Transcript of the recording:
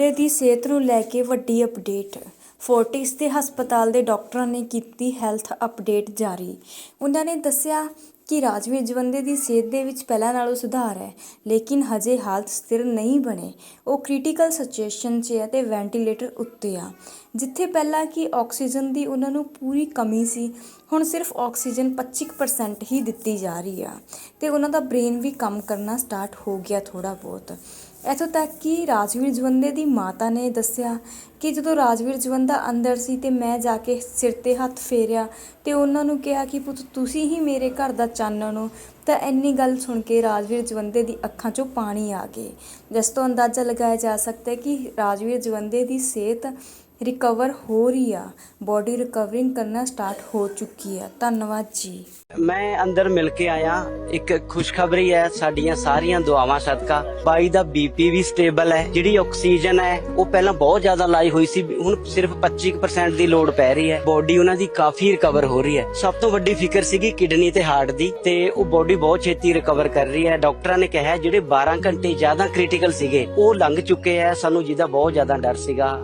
ਦੇ ਦੀ ਸਿਹਤ ਨੂੰ ਲੈ ਕੇ ਵੱਡੀ ਅਪਡੇਟ। ਫੋਰਟਿਸ ਦੇ ਹਸਪਤਾਲ ਦੇ ਡਾਕਟਰਾਂ ਨੇ ਕੀਤੀ ਹੈਲਥ ਅਪਡੇਟ ਜਾਰੀ। ਉਹਨਾਂ ਨੇ ਦੱਸਿਆ ਕਿ ਰਾਜਵੀਰ ਜਵੰਦੇ ਦੀ ਸਿਹਤ ਦੇ ਵਿੱਚ ਪਹਿਲਾਂ ਨਾਲੋਂ ਸੁਧਾਰ ਹੈ, ਲੇਕਿਨ ਹਜੇ ਹਾਲਤ ਸਥਿਰ ਨਹੀਂ ਬਣੇ। ਉਹ ਕ੍ਰਿਟੀਕਲ ਸਿਚੁਏਸ਼ਨ 'ਚ ਹੈ ਤੇ ਵੈਂਟੀਲੇਟਰ ਉੱਤੇ ਆ, ਜਿੱਥੇ ਪਹਿਲਾਂ ਕਿ ਆਕਸੀਜਨ ਦੀ ਉਹਨਾਂ ਨੂੰ ਪੂਰੀ ਕਮੀ ਸੀ, ਹੁਣ ਸਿਰਫ ਆਕਸੀਜਨ 25% ਹੀ ਦਿੱਤੀ ਜਾ ਰਹੀ ਆ। ਤੇ ਉਹਨਾਂ ਦਾ ਬ੍ਰੇਨ ਵੀ ਕੰਮ ਕਰਨਾ ਸਟਾਰਟ ਹੋ ਗਿਆ ਥੋੜਾ ਬਹੁਤ। ਇੱਥੋਂ ਤੱਕ ਕਿ ਰਾਜਵੀਰ ਜਵੰਦੇ ਦੀ ਮਾਤਾ ਨੇ ਦੱਸਿਆ ਕਿ ਜਦੋਂ ਰਾਜਵੀਰ ਜਵੰਦਾ ਅੰਦਰ ਸੀ ਤੇ ਮੈਂ ਜਾ ਕੇ ਸਿਰ ਤੇ ਹੱਥ ਫੇਰਿਆ ਤੇ ਉਹਨਾਂ ਨੂੰ ਕਿਹਾ ਕਿ ਪੁੱਤ ਤੁਸੀਂ ਹੀ ਮੇਰੇ ਘਰ ਦਾ ਚਾਨਣ ਨੂੰ, ਤਾਂ ਇੰਨੀ ਗੱਲ ਸੁਣ ਕੇ ਰਾਜਵੀਰ ਜਵੰਦੇ ਦੀ ਅੱਖਾਂ 'ਚੋਂ ਪਾਣੀ ਆ ਗਏ। ਜਿਸ ਤੋਂ ਅੰਦਾਜ਼ਾ ਲਗਾਇਆ ਜਾ ਸਕਦਾ ਹੈ ਕਿ ਰਾਜਵੀਰ ਜਵੰਦੇ ਦੀ ਸਿਹਤ ਰਿਕਵਰ ਹੋ ਰਹੀ ਆ। ਬੋਡੀ ਰਿਕਵਰਿੰਗ ਕਰਨਾ ਸਟਾਰਟ ਹੋ ਚੁੱਕੀ ਆ। ਧੰਨਵਾਦ ਜੀ। ਮੈਂ ਅੰਦਰ ਮਿਲ ਕੇ ਆਇਆ। ਇੱਕ ਖੁਸ਼ਖਬਰੀ ਹੈ ਸਾਡੀਆਂ ਸਾਰੀਆਂ ਦੁਆਵਾਂ ਸਦਕਾ। ਬਾਈ ਦਾ ਬੀਪੀ ਵੀ ਸਟੇਬਲ ਹੈ। ਜਿਹੜੀ ਆਕਸੀਜਨ ਹੈ, ਉਹ ਪਹਿਲਾਂ ਬਹੁਤ ਜ਼ਿਆਦਾ ਲਾਈ ਹੋਈ ਸੀ। ਹੁਣ ਸਿਰਫ 25% ਦੀ ਲੋਡ ਪੈ ਰਹੀ ਹੈ। ਬੋਡੀ ਉਹਨਾਂ ਦੀ ਕਾਫੀ ਰਿਕਵਰ ਹੋ ਰਹੀ ਹੈ। ਸਭ ਤੋਂ ਵੱਡੀ ਫਿਕਰ ਸੀਗੀ ਕਿਡਨੀ ਤੇ ਹਾਰਟ ਦੀ ਤੇ ਉਹ ਬੋਡੀ ਬਹੁਤ ਛੇਤੀ ਰਿਕਵਰ ਕਰ ਰਹੀ ਹੈ। ਡਾਕਟਰਾਂ ਨੇ ਕਿਹਾ ਜਿਹੜੇ 12 ਘੰਟੇ ਜ਼ਿਆਦਾ ਕ੍ਰਿਟੀਕਲ ਸੀਗੇ, ਉਹ ਲੰਘ ਚੁੱਕੇ ਆ ਸਾਨੂੰ ਜਿਹਦਾ ਬਹੁਤ ਜ਼ਿਆਦਾ ਡਰ ਸੀਗਾ।